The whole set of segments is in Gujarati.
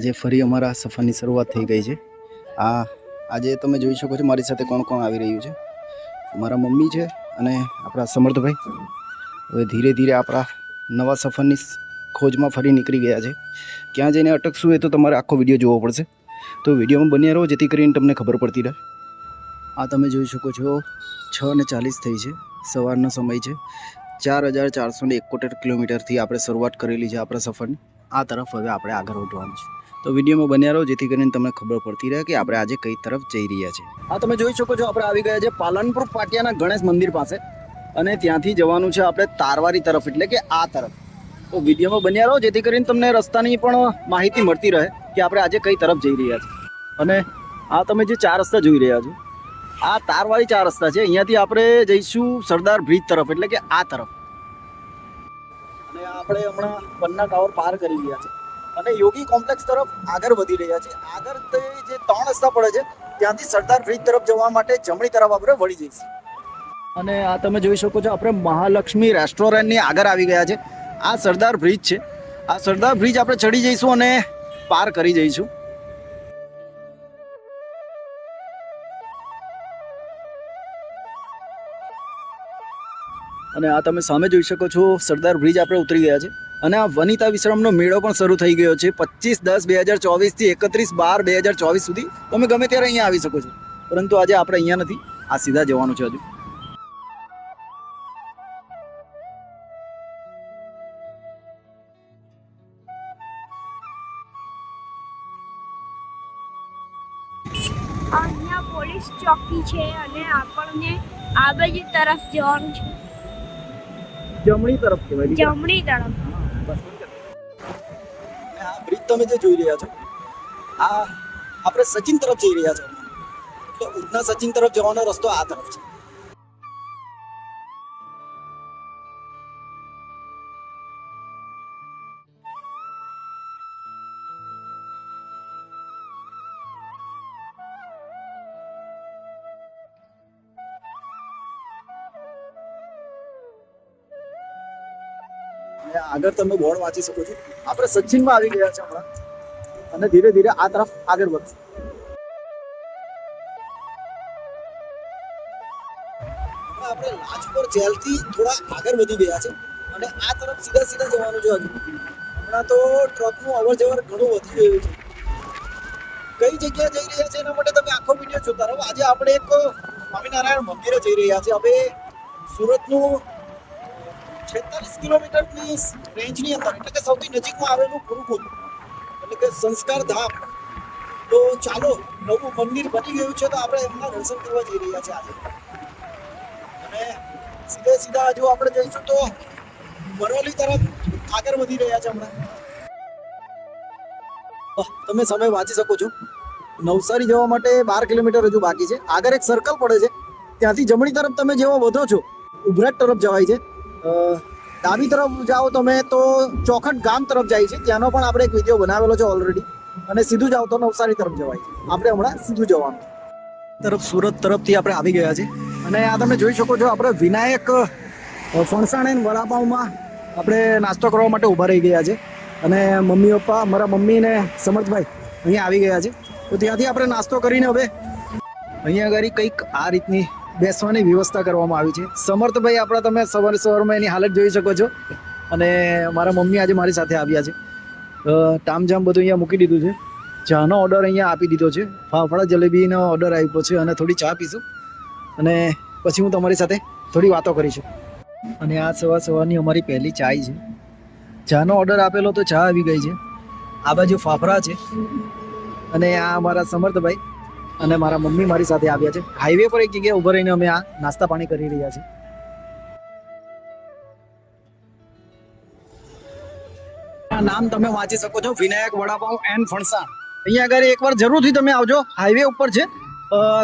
આજે ફરી અમારા સફરની શરૂઆત થઈ ગઈ છે. આ આજે તમે જોઈ શકો છો મારી સાથે કોણ કોણ આવી રહ્યું છે. મારા મમ્મી છે અને આપણા સમર્થભાઈ. હવે ધીરે ધીરે આપણા નવા સફરની ખોજમાં ફરી નીકળી ગયા છે. ક્યાં જઈને અટકશું એ તો તમારે આખો વીડિયો જોવો પડશે. તો વિડીયોમાં બન્યા રહો જેથી કરીને તમને ખબર પડતી રહે. આ તમે જોઈ શકો છો, છ ને ચાલીસ થઈ છે. સવારનો સમય છે. ચાર હજાર ચારસો ને એકોતેર કિલોમીટરથી આપણે શરૂઆત કરેલી છે આપણા સફરની. આ તરફ હવે આપણે આગળ વધવાનું છે. તો વિડીયોમાં બન્યા રહો, જેથી કરીને તમને ખબર પડતી રહે કે આપણે આજે કઈ તરફ જઈ રહ્યા છે આ તમે જોઈ શકો છો, આપણે આવી ગયા છે પાલનપુર પાટિયાના ગણેશ મંદિર પાસે. અને ત્યાંથી જવાનું છે આપણે તારવારી તરફ, એટલે કે આ તરફ. તો વિડીયોમાં બન્યા રહો, જેથી કરીને તમને રસ્તાની પણ માહિતી મળતી રહે કે આપણે આજે કઈ તરફ જઈ રહ્યા છે અને આ તમે જે ચાર રસ્તા જોઈ રહ્યા છો, આ તારવાળી ચાર રસ્તા છે. અહીંયાથી આપણે જઈશું સરદાર બ્રિજ તરફ, એટલે કે આ તરફ. અને આપણે હમણાં પન્ના ટાવર પાર કરી ગયા છે અને યોગી કોમ્પ્લેક્સ તરફ આગળ વધી રહ્યા છે. આગળ તે જે ત્રણ રસ્તા પડે છે, ત્યાંથી સરદાર બ્રિજ તરફ જવા માટે જમણી તરફ આપણે વળી જઈશું. અને આ તમે જોઈ શકો છો, આપણે મહાલક્ષ્મી રેસ્ટોરન્ટની આગળ આવી ગયા છે. આ સરદાર બ્રિજ છે. આ સરદાર બ્રિજ આપણે ચડી જઈશું અને પાર કરી જઈશું. અને આ તમે સામે જોઈ શકો છો, સરદાર બ્રિજ આપણે ઉતરી ગયા છે. અને આ વનિતા વિશ્રમનો મેળો પણ શરૂ થઈ ગયો છે. પચીસ દસ બે હજાર ચોવીસથી એકત્રીસ બાર બે હજાર ચોવીસ સુધી તમે ગમે ત્યારે અહીંયા આવી શકો છો. પરંતુ આજે આપણે અહીંયા નથી. આ સીધા જવાનું છે હજુ. અહીંયા પોલીસ ચોકી છે અને આપણને આ બાજુ તરફ જવાનું છે. જમણી તરફ જમણી તરફ. તમે જે જોઈ રહ્યા છો, આ આપણે સચિન તરફ જઈ રહ્યા છો. એટલે ઉધના સચિન તરફ જવાનો રસ્તો આ તરફ છે. આગળ તમે બોર્ડ વાંચી શકો છો. આપણે સચિનમાં આવી ગયા છે હમણાં. અને ધીરે ધીરે આ તરફ આગળ વધશે. આપણે લાજપોર જેલથી થોડા આગળ વધી ગયા છે. અને આ તરફ સીધા સીધા જવાનું છે હજુ. હમણાં તો ટ્રકનું અવર જવર ઘણું વધી ગયું છે. કઈ જગ્યાએ જઈ રહ્યા છે એના માટે તમે આખો વીડિયો જોતા રહો. આજે આપણે એક સ્વામિનારાયણ મંદિરે જઈ રહ્યા છે હવે સુરતનું છેતાલીસ કિલોમીટરની રેન્જની અંદર, એટલે કે સૌથી નજીકમાં આવેલું ગુરુકુલ, એટલે કે સંસ્કાર ધામ. તો ચાલો, નવું મંદિર બની ગયું છે તો આપણે એમના દર્શન કરવા જઈ રહ્યા છે આજે. અને સીધે સીધા હજુ આપણે જઈશું તો મરોલી તરફ આગળ વધી રહ્યા છે હમણાં. તમે સમય વાંચી શકો છો. નવસારી જવા માટે બાર કિલોમીટર હજુ બાકી છે. આગળ એક સર્કલ પડે છે. ત્યાંથી જમણી તરફ તમે જેવો વધો છો, ઉભરાટ તરફ જવાય છે. ડાબી તરફ જાઓ તમે તો ચોખટ ગામ તરફ જાય છે. ત્યાંનો પણ આપણે એક વીડિયો બનાવેલો છે ઓલરેડી અને સીધું જાઓ તો નવસારી તરફ જવાય છે. આપણે હમણાં સીધું જવાનું તરફ સુરત તરફથી આપણે આવી ગયા છે. અને આ તમે જોઈ શકો છો, આપણે વિનાયક ફણસાણ વડાપાઉંમાં આપણે નાસ્તો કરવા માટે ઊભા રહી ગયા છે. અને મમ્મી પપ્પા, મારા મમ્મી ને સમર્થભાઈ અહીંયા આવી ગયા છે. તો ત્યાંથી આપણે નાસ્તો કરીને હવે અહીંયા આગળ કંઈક આ રીતની બેસવાની વ્યવસ્થા કરવામાં આવી છે. સમર્થભાઈ, આપણા તમે સવારે સવારમાં એની હાલત જોઈ શકો છો. અને મારા મમ્મી આજે મારી સાથે આવ્યા છે. ટામજામ બધું અહીંયા મૂકી દીધું છે. ચાનો ઓર્ડર અહીંયા આપી દીધો છે. ફાફડા જલેબીનો ઓર્ડર આપ્યો છે અને થોડી ચા પીશું. અને પછી હું તમારી સાથે થોડી વાતો કરીશું. અને આ સવાર સવારની અમારી પહેલી ચાય છે. ચાનો ઓર્ડર આપેલો તો ચા આવી ગઈ છે. આ બાજુ ફાફડા છે. અને આ અમારા સમર્થભાઈ અને મારા મમ્મી મારી સાથે આવ્યા છે. હાઈવે પર એક જગ્યાએ ઊભા રહીને અમે આ નાસ્તા પાણી કરી રહ્યા છીએ. આ નામ તમે વાંચી શકો છો, વિનાયક વડાપાઉં એન્ડ ફણસા અહીંયા આગળ એકવાર જરૂરથી તમે આવજો હાઈવે ઉપર છે.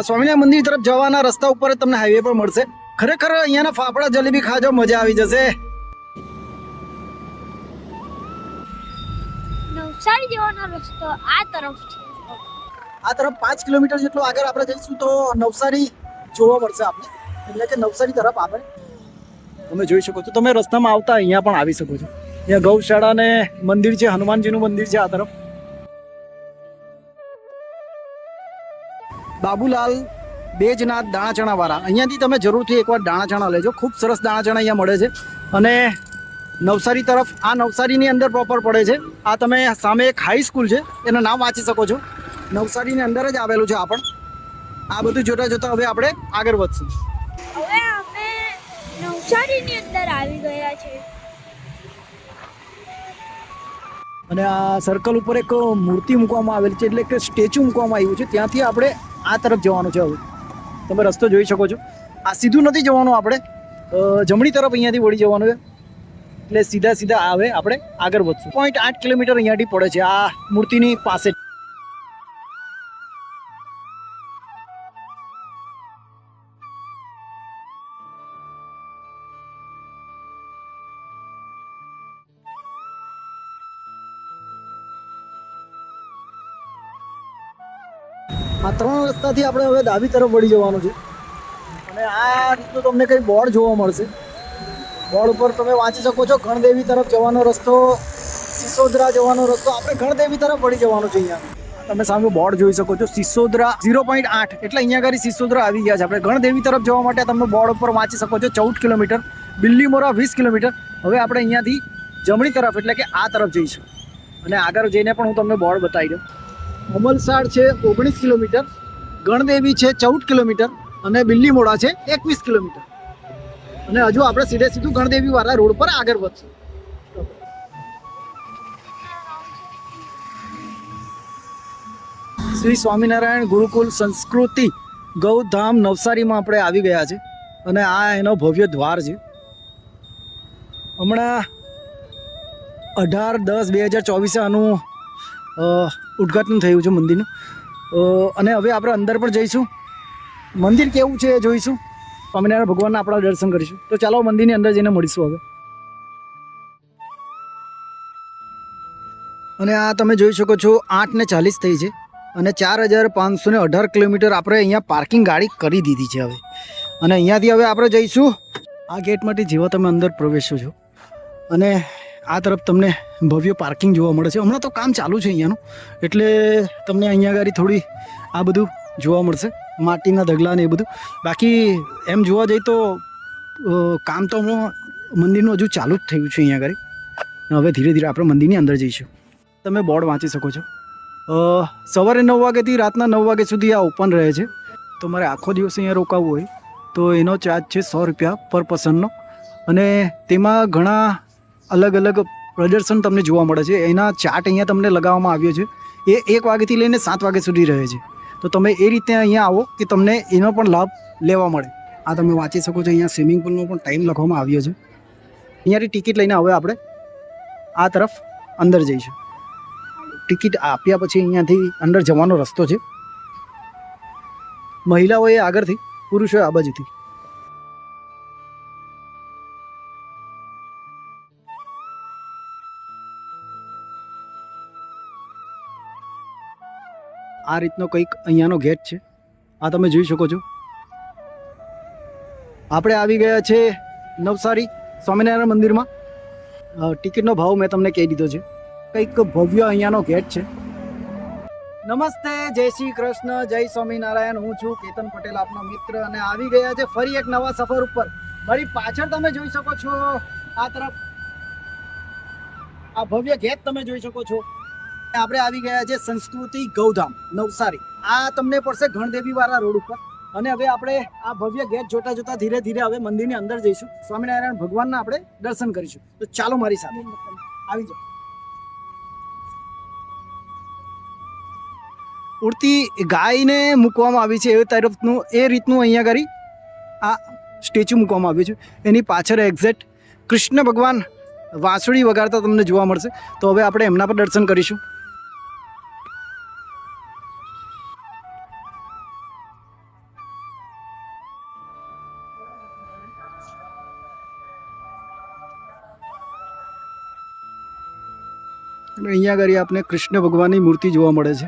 સ્વામિનારાયણ મંદિર તરફ જવાના રસ્તા ઉપર જ તમને હાઈવે પર મળશે. ખરેખર અહીંયાના ફાફડા જલેબી ખાજો, મજા આવી જશે. નવસારી જવાનો રસ્તો આ તરફ છે. આ તરફ પાંચ કિલોમીટર જેટલો આગળ આપણે જઈશું તો નવસારી જોવા મળશે આપણે એટલે કે નવસારી તરફ આપણે. તમે જોઈ શકો છો. તમે રસ્તામાં આવતા અહીંયા પણ આવી શકો છો. અહીંયા ગૌશાળા ને મંદિર છે, હનુમાનજીનું મંદિર છે આ તરફ. બાબુલાલ બેજના દાણાચણાવાળા. અહીંયાથી તમે જરૂરથી એકવાર દાણા ચણા લેજો. ખૂબ સરસ દાણા ચણા અહીંયા મળે છે. અને નવસારી તરફ, આ નવસારીની અંદર પ્રોપર પડે છે. આ તમે સામે એક હાઈ સ્કૂલ છે. એનું નામ વાંચી શકો છો. નવસારીની અંદર જ આવેલું છે આ પણ. આ બધું જોતા જોતા હવે આપણે આગળ વધશું. હવે અમે નવસારીની અંદર આવી ગયા છે. અને આ સર્કલ ઉપર એક મૂર્તિ મૂકવામાં આવેલી છે એટલે કે સ્ટેચ્યુ મૂકવામાં આવ્યું છે. ત્યાંથી આપણે આ તરફ જવાનું છે હવે. તમે રસ્તો જોઈ શકો છો. આ સીધું નથી જવાનું આપણે. જમણી તરફ અહીંયાથી વળી જવાનું છે. એટલે સીધા સીધા આવે આપણે આગળ વધશું. પોઈન્ટ આઠ કિલોમીટર અહીંયાથી પડે છે આ મૂર્તિની પાસે. રસ્તાથી આપણે હવે ડાબી તરફ વળી જવાનું છે. અને આ રીતનું તમને કંઈ બોર્ડ જોવા મળશે. બોર્ડ ઉપર તમે વાંચી શકો છો ગણદેવી તરફ જવાનો રસ્તો, સિસોદરા જવાનો રસ્તો. આપણે ગણદેવી તરફ વળી જવાનું છે અહીંયા. તમે સામે બોર્ડ જોઈ શકો છો, સિસોદરા ઝીરો પોઈન્ટ આઠ. એટલે અહીંયા આગળ સિસોદરા આવી ગયા છે. આપણે ગણદેવી તરફ જવા માટે તમે બોર્ડ ઉપર વાંચી શકો છો, ચૌદ કિલોમીટર. બિલ્લીમોરા વીસ કિલોમીટર. હવે આપણે અહીંયાથી જમણી તરફ એટલે કે આ તરફ જઈશું. અને આગળ જઈને પણ હું તમને બોર્ડ બતાવી દઉં. અમલસાડ છે ઓગણીસ કિલોમીટર. ગણદેવી છે ચૌદ કિલોમીટર અને બિલ્લીમોડા છે એકવીસ કિલોમીટર. અને હજુ આપણે સીધે સીધું ગણદેવી વાળા રોડ પર આગળ વધશું. શ્રી સ્વામિનારાયણ ગુરુકુલ સંસ્કૃતિ ગૌધામ નવસારીમાં આપણે આવી ગયા છે અને આ એનો ભવ્ય દ્વાર છે. હમણાં અઢાર દસ બે હજાર ચોવીસે આનું ઉદ્ઘાટન થયું છે મંદિરનું. અને હવે આપણે અંદર પણ જઈશું. મંદિર કેવું છે એ જોઈશું. સ્વામિનારાયણ ભગવાનના આપણા દર્શન કરીશું. તો ચાલો મંદિરની અંદર જઈને મળીશું હવે. અને આ તમે જોઈ શકો છો, આઠ ને ચાલીસ થઈ છે. અને ચાર હજાર પાંચસો ને અઢાર કિલોમીટર આપણે અહીંયા પાર્કિંગ ગાડી કરી દીધી છે હવે. અને અહીંયાથી હવે આપણે જઈશું. આ ગેટમાંથી જેવા તમે અંદર પ્રવેશો છો. અને આ તરફ તમને ભવ્ય પાર્કિંગ જોવા મળે છે. હમણાં તો કામ ચાલુ છે અહીંયાનું. એટલે તમને અહીંયા આગળ થોડી આ બધું જોવા મળશે. માટીના ઢગલા ને એ બધું. બાકી એમ જોવા જઈએ તો કામ તો હું મંદિરનું હજુ ચાલુ જ થયું છે અહીંયા આગળ. હવે ધીરે ધીરે આપણે મંદિરની અંદર જઈશું. તમે બોર્ડ વાંચી શકો છો. સવારે નવ વાગ્યાથી રાતના નવ વાગ્યા સુધી આ ઓપન રહે છે. તો મારે આખો દિવસ અહીંયા રોકાવવું હોય. તો એનો ચાર્જ છે સો રૂપિયા પર પર્સનનો. અને તેમાં ઘણા અલગ અલગ પ્રદર્શન તમને જોવા મળે છે. એના ચાર્ટ અહીંયા તમને લગાવવામાં આવ્યો છે. એ એક વાગ્યાથી લઈને સાત વાગ્યા સુધી રહે છે. તો તમે એ રીતે અહીંયા આવો કે તમને એનો પણ લાભ લેવા મળે. આ તમે વાંચી શકો છો. અહીંયા સ્વિમિંગ પુલનો પણ ટાઈમ લખવામાં આવ્યો છે. અહીંયાથી ટિકિટ લઈને હવે આપણે આ તરફ અંદર જઈશું. ટિકિટ આપ્યા પછી અહીંયાથી અંદર જવાનો રસ્તો છે. મહિલાઓએ આગળથી પુરુષોએ આ બાજુથી. આ રીતનો કંઈક અહીંયાનો ગેટ છે. આ તમે જોઈ શકો છો. આપણે આવી ગયા છે નવસારી સ્વામિનારાયણ મંદિરમાં. ટિકિટનો ભાવ મેં તમને કહી દીધો છે. કંઈક ભવ્ય અહીંયાનો ગેટ છે. નમસ્તે, જય શ્રી કૃષ્ણ, જય સ્વામિનારાયણ. હું છું કેતન પટેલ, આપનો મિત્ર. અને આવી ગયા છે ફરી એક નવા સફર ઉપર. મારી પાછળ તમે જોઈ શકો છો, આ તરફ. આ ભવ્ય ગેટ તમે જોઈ શકો છો. આપણે આવી ગયા છે સંસ્કૃતિ ગૌધામ. નવસારી આ તમને પડશે ગણદેવી વાળા રોડ ઉપર. અને હવે આપણે આ ભવ્ય ગેટ જોતા જોતા ધીરે ધીરે હવે મંદિરની અંદર જઈશું. સ્વામિનારાયણ ભગવાનના આપણે દર્શન કરીશું. તો ચાલો મારી સાથે. આવી જાઓ. ઉડતી ગાયને મૂકવામાં આવી છે એ તરફનું, એ રીતનું અહીંયા કરી આ સ્ટેચ્યુ મૂકવામાં આવ્યું છે. એની પાછળ એક્ઝેક્ટ કૃષ્ણ ભગવાન વાંસળી વગાડતા તમને જોવા મળશે. તો હવે આપણે એમના પર દર્શન કરીશું. અહીંયા આગળ આપણે કૃષ્ણ ભગવાનની મૂર્તિ જોવા મળે છે.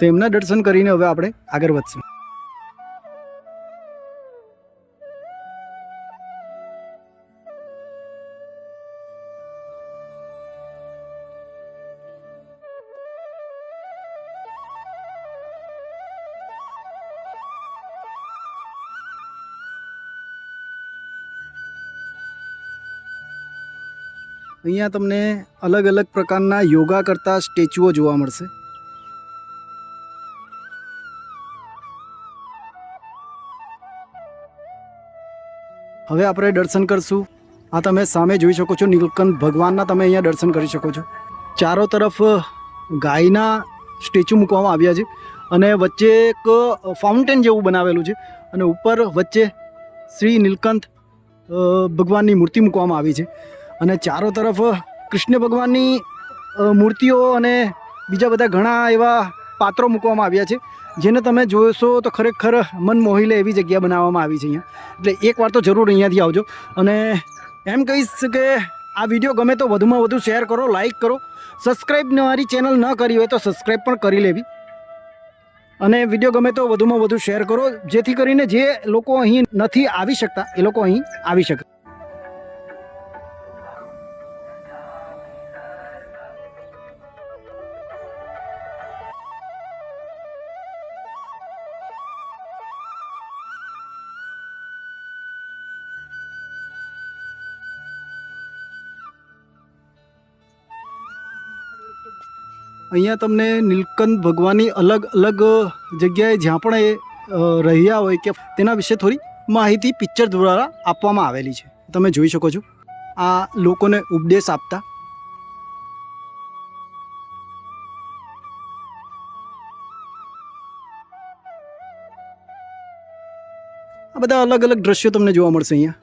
તો એમના દર્શન કરીને હવે આપણે આગળ વધશું. અહીંયા તમને અલગ અલગ પ્રકારના યોગા કરતા સ્ટેચ્યુઓ જોવા મળશે. હવે આપણે દર્શન કરશું. આ તમે સામે જોઈ શકો છો, નીલકંઠ ભગવાનના તમે અહીંયા દર્શન કરી શકો છો. ચારો તરફ ગાયના સ્ટેચ્યુ મૂકવામાં આવ્યા છે અને વચ્ચે એક ફાઉન્ટેન જેવું બનાવેલું છે અને ઉપર વચ્ચે શ્રી નીલકંઠ ભગવાનની મૂર્તિ મૂકવામાં આવી છે. અને ચારો તરફ કૃષ્ણ ભગવાનની મૂર્તિઓ અને બીજા બધા ઘણા એવા પાત્રો મૂકવામાં આવ્યા છે. જેને તમે જોશો તો ખરેખર મન મોહી લે એવી જગ્યા બનાવવામાં આવી છે અહીંયા. એટલે એકવાર તો જરૂર અહીંયાથી આવજો. અને એમ કહીશ કે આ વીડિયો ગમે તો વધુમાં વધુ શેર કરો લાઇક કરો. સબસ્ક્રાઈબ મારી ચેનલ ન કરી હોય તો સબસ્ક્રાઈબ પણ કરી લેવી. અને વીડિયો ગમે તો વધુમાં વધુ શેર કરો, જેથી કરીને જે લોકો અહીં નથી આવી શકતા, એ લોકો અહીં આવી શકે. અહીંયા તમને નીલકંઠ ભગવાનની અલગ અલગ જગ્યાએ જ્યાં પણ એ રહ્યા હોય કે તેના વિશે થોડી માહિતી પિક્ચર દ્વારા આપવામાં આવેલી છે. તમે જોઈ શકો છો. આ લોકોને ઉપદેશ આપતા. આ બધા અલગ અલગ દ્રશ્યો તમને જોવા મળશે અહીંયા.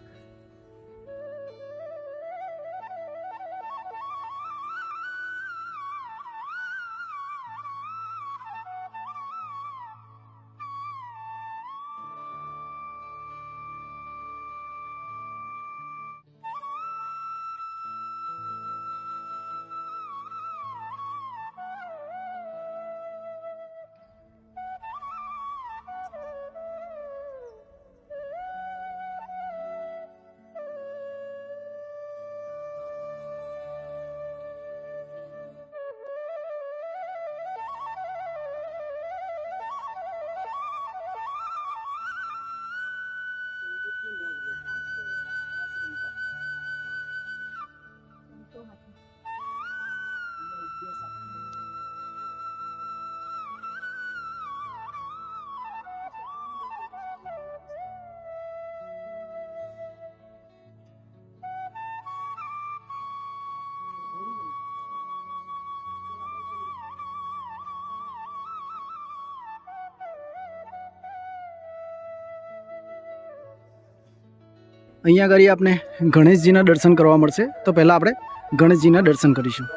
અહીંયા આગળ આપણે ગણેશજીના દર્શન કરવા મળશે. તો પહેલાં આપણે ગણેશજીના દર્શન કરીશું.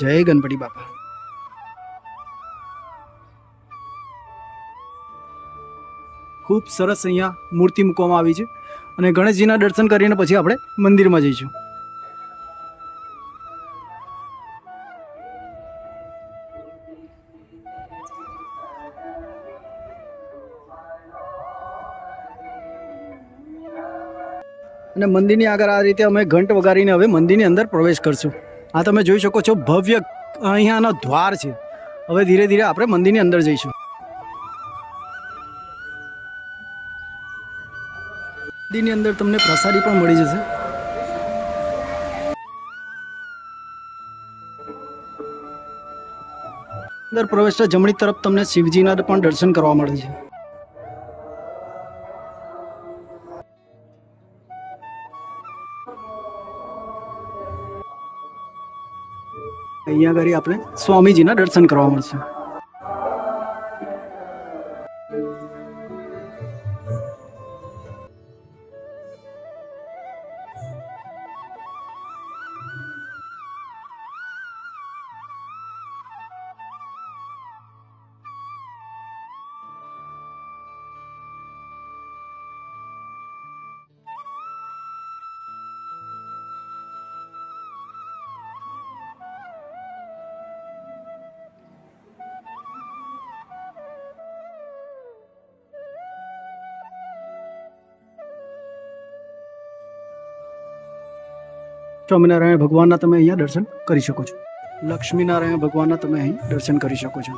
જય ગણપતિ બાપા. ખૂબ સરસ અહીંયા મૂર્તિ મૂકવામાં આવી છે. અને ગણેશજીના દર્શન કરીને પછી આપણે મંદિરમાં જઈશું. અને મંદિરની આગળ આ રીતે અમે ઘંટ વગાડીને હવે મંદિરની અંદર પ્રવેશ કરશું. આ તમે જોઈ શકો છો, ભવ્ય અહીંયાનો દ્વાર છે. હવે ધીરે ધીરે આપણે મંદિરની અંદર જઈશું. મંદિરની અંદર તમને પ્રસાદી પણ મળી જશે. અંદર પ્રવેશતા જમણી તરફ તમને શિવજીના પણ દર્શન કરવા મળે છે. અહીંયા આગળ આપણે સ્વામીજીના દર્શન કરવા મળશે. સ્વામિનારાયણ ભગવાનના તમે અહીંયા દર્શન કરી શકો છો. લક્ષ્મીનારાયણ ભગવાનના તમે અહીં દર્શન કરી શકો છો.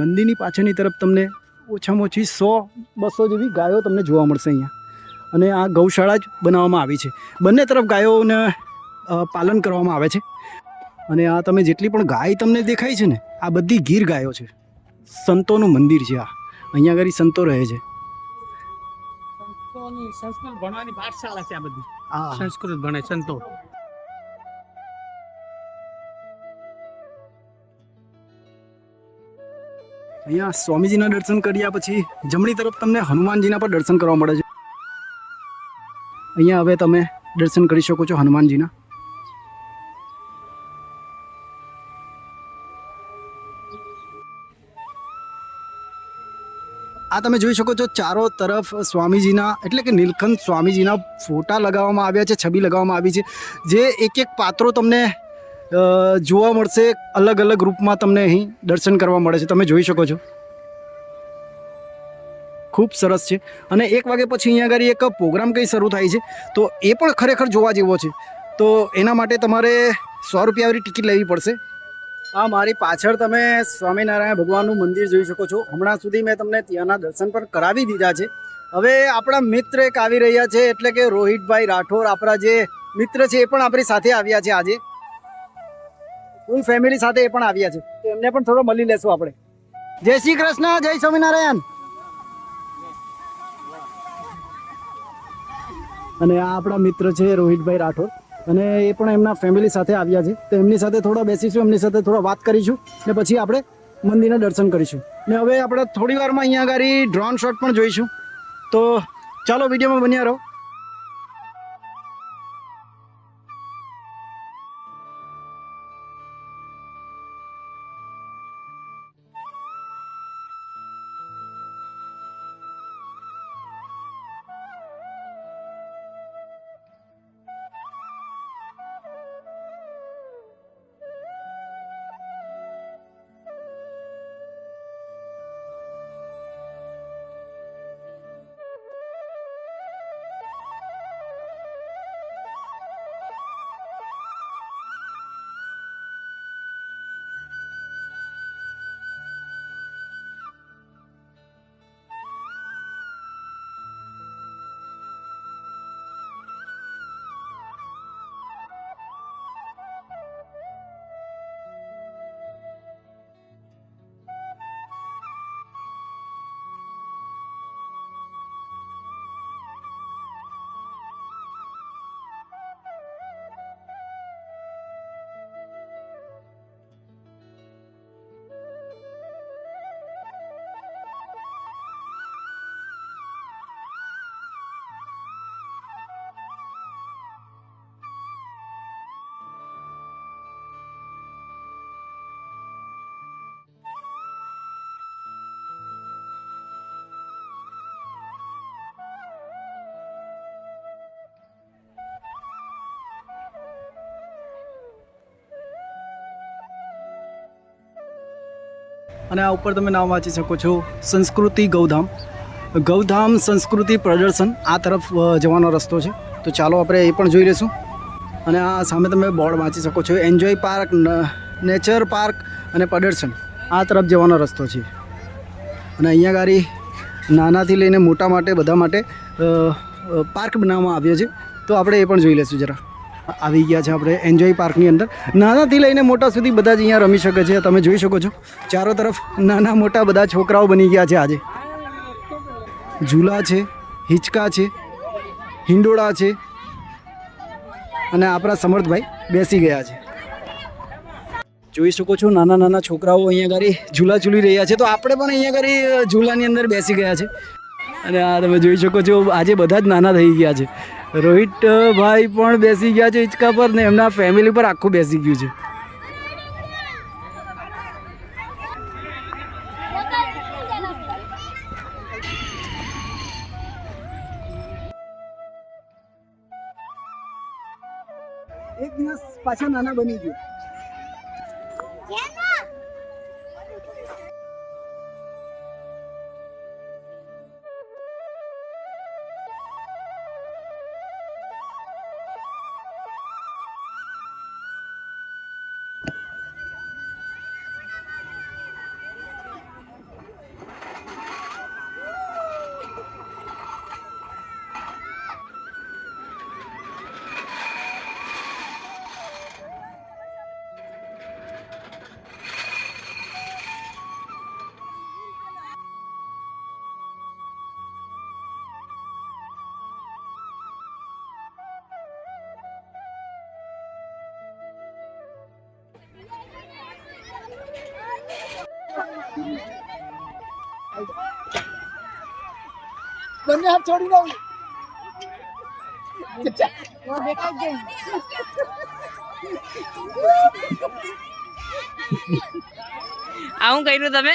મંદિરની પાછળની તરફ તમને ઓછામાં ઓછી સો, બસો જેવી ગાયો તમને જોવા મળશે અહીંયા. અને આ ગૌશાળા જ બનાવવામાં આવી છે. બંને તરફ ગાયોને પાલન કરવામાં આવે છે. અને આ તમે જેટલી પણ ગાય તમને દેખાય છે ને, આ બધી ગીર ગાયો છે. સંતોનું મંદિર છે આ. અહીંયા આગળ સંતો રહે છે. સંતોની સંસ્કૃત ભણવાની પાઠશાળા છે આ બધી. સંસ્કૃત ભણે સંતો અહીંયા સ્વામીજીના દર્શન કર્યા પછી જમણી તરફ તમને હનુમાનજીના પણ દર્શન કરવા મળે છે. અહીંયા હવે તમે દર્શન કરી શકો છો હનુમાનજીના. આ તમે જોઈ શકો છો, ચારો તરફ સ્વામીજીના, એટલે કે નીલકંઠ સ્વામીજીના ફોટા લગાવવામાં આવ્યા છે, છબી લગાવવામાં આવી છે, જે એક એક પાત્રો તમને જોવા મળશે અલગ અલગ રૂપમાં તમને અહીં દર્શન કરવા મળે છે, તમે જોઈ શકો છો. ખૂબ સરસ છે. અને એક વાગે પછી અહીંયા આગળ એક પ્રોગ્રામ કંઈ શરૂ થાય છે, તો એ પણ ખરેખર જોવા જેવો છે. તો એના માટે તમારે સો રૂપિયાવાળી ટિકિટ લેવી પડશે. આ મારી પાછળ તમે સ્વામિનારાયણ ભગવાનનું મંદિર જોઈ શકો છો. હમણાં સુધી મેં તમને ત્યાંના દર્શન પણ કરાવી દીધા છે. હવે આપણા મિત્ર એક આવી રહ્યા છે, એટલે કે રોહિતભાઈ રાઠોર આપણા જે મિત્ર છે એ પણ આપણી સાથે આવ્યા છે આજે. ફૂલ ફેમિલી સાથે એ પણ આવ્યા છે. તો એમને પણ થોડો મળી લેશું આપણે. જય શ્રી કૃષ્ણ, જય સ્વામિનારાયણ. અને આ આપણા મિત્ર છે રોહિતભાઈ રાઠોડ. અને એ પણ એમના ફેમિલી સાથે આવ્યા છે. તો એમની સાથે થોડા બેસીશું, એમની સાથે થોડા વાત કરીશું ને પછી આપણે મંદિરના દર્શન કરીશું. ને હવે આપણે થોડી વારમાં અહીંયા આગળ ડ્રોન શોટ પણ જોઈશું. તો ચાલો વિડીયોમાં બન્યા રહો. અને આ ઉપર તમે નામ વાંચી શકો છો, સંસ્કૃતિ ગૌધામ. ગૌધામ સંસ્કૃતિ પ્રદર્શન આ તરફ જવાનો રસ્તો છે. તો ચાલો આપણે એ પણ જોઈ લઈશું. અને આ સામે તમે બોર્ડ વાંચી શકો છો. એન્જોય પાર્ક નેચર પાર્ક અને પ્રદર્શન આ તરફ જવાનો રસ્તો છે. અને અહીંયા ગાડી નાનાથી લઈને મોટા માટે, બધા માટે પાર્ક બનાવવામાં આવ્યો છે. તો આપણે એ પણ જોઈ લઈશું જરા. આવી ગયા છે આપણે એન્જોય પાર્કની અંદર. નાનાથી લઈને મોટા સુધી બધા જ અહીંયા રમી શકે છે. તમે જોઈ શકો છો. ચારો તરફ નાના મોટા બધા છોકરાઓ બની ગયા છે આજે. ઝૂલા છે, હિંચકા છે, હિંડોળા છે અને આપણા સમર્થભાઈ બેસી ગયા છે. જોઈ શકો છો નાના નાના છોકરાઓ અહીંયા ઘરે ઝૂલા ઝૂલી રહ્યા છે. તો આપણે પણ અહીંયા ઘરે ઝૂલાની અંદર બેસી ગયા છે. અને આ તમે જોઈ શકો છો, આજે બધા જ નાના થઈ ગયા છે. રોહિત ભાઈ પણ બેસી ગયા છે હિંચકા પર ને એમના ફેમિલી પર આખું બેસી ગયું છે. એક દિવસ પાછા નાના બની ગયો. બંને હાથ છોડી દઉં આવું કર્યું તમે?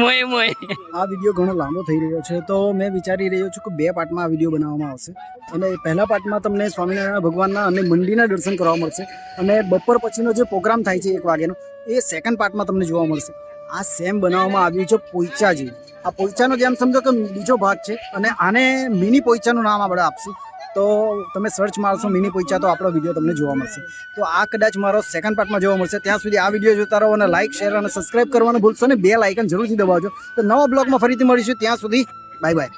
મોય મોય આ વીડિયો ઘણો લાંબો થઈ રહ્યો છે તો મેં વિચારી રહ્યો છું કે બે પાર્ટમાં આ વીડિયો બનાવવામાં આવશે. અને પહેલા પાર્ટમાં તમને સ્વામિનારાયણ ભગવાનના અને મંદિરના દર્શન કરવા મળશે. અને બપોર પછીનો જે પ્રોગ્રામ થાય છે એક વાગ્યાનો એ સેકન્ડ પાર્ટમાં તમને જોવા મળશે. આ સેમ બનાવવામાં આવ્યું છે પોઈચા જેવું. આ પોઈચાનો જેમ સમજો કે બીજો ભાગ છે. અને આને મિની પોઈચાનું નામ આપણે આપશું. તો તમે સર્ચ મારશો મિની પોઈચા તો આપણો વીડિયો તમને જોવા મળશે. તો આ કદાચ મારો સેકન્ડ પાર્ટમાં જોવા મળશે. ત્યાં સુધી આ વીડિયો જોતા રહો અને લાઇક શેર અને સબસ્ક્રાઇબ કરવાનું ભૂલશો ને બે લાઇકન જરૂરથી દબાવજો. તો નવા બ્લોગમાં ફરીથી મળીશું. ત્યાં સુધી બાય બાય